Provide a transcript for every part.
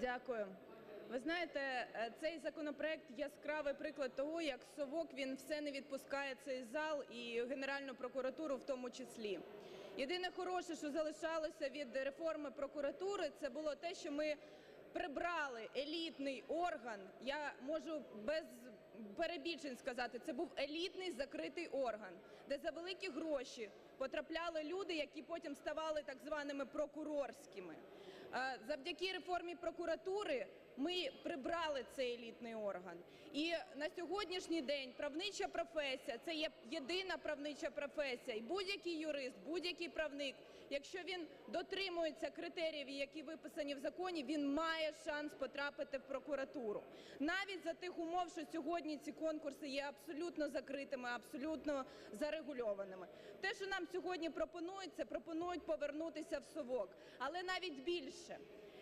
Дякую. Ви знаєте, е, цей законопроект яскравий приклад того, як совок він все не відпускає цей зал і Генеральну прокуратуру в тому числі. Єдине хороше, що залишалося від реформи прокуратури, це було те, що ми прибрали елітний орган. Я можу без перебільшень сказати, це був елітний закритий орган, де за великі гроші потрапляли люди, які потім ставали так званими прокурорськими. Е, Завдяки реформі прокуратури ми прибрали цей елітний орган. І на сьогоднішній день правнича професія це є єдина правнича професія. І будь-який юрист, будь-який правник, якщо він дотримується критеріїв, які виписані в законі, він має шанс потрапити в прокуратуру. Навіть за тих умов, що сьогодні ці конкурси є абсолютно закритими, абсолютно зарегульованими. Те, що нам сьогодні пропонують, це пропонують повернутися в совок. Але навіть більше.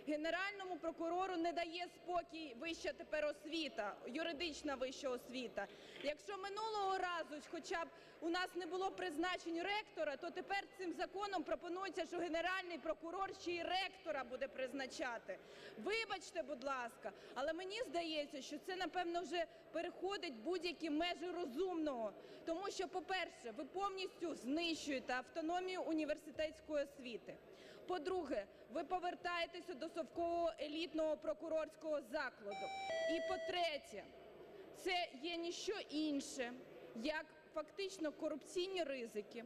Генеральному прокурору не дає спокій вища тепер освіта, юридична вища освіта. Якщо минулого разу хоча б у нас не було призначень ректора, то тепер цим законом пропонується, що Генеральний прокурор ще й ректора буде призначати. Вибачте, будь ласка, але мені здається, що це, напевно, вже переходить будь-які межі розумного. Тому що, по-перше, ви повністю знищуєте автономію університетської освіти. По-друге, ви повертаєтеся до совкового елітного прокурорського закладу. І по-третє, це є ніщо інше, як фактично корупційні ризики,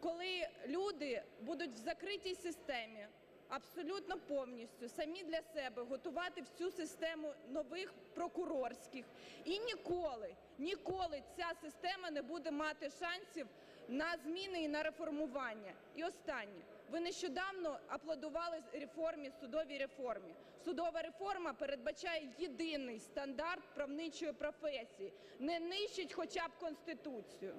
коли люди будуть в закритій системі абсолютно повністю самі для себе готувати всю систему нових прокурорських. І ніколи, ніколи ця система не буде мати шансів на зміни і на реформування. І останнє. Ви нещодавно аплодували реформі, судовій реформі. Судова реформа передбачає єдиний стандарт правничої професії. Не нищить хоча б Конституцію.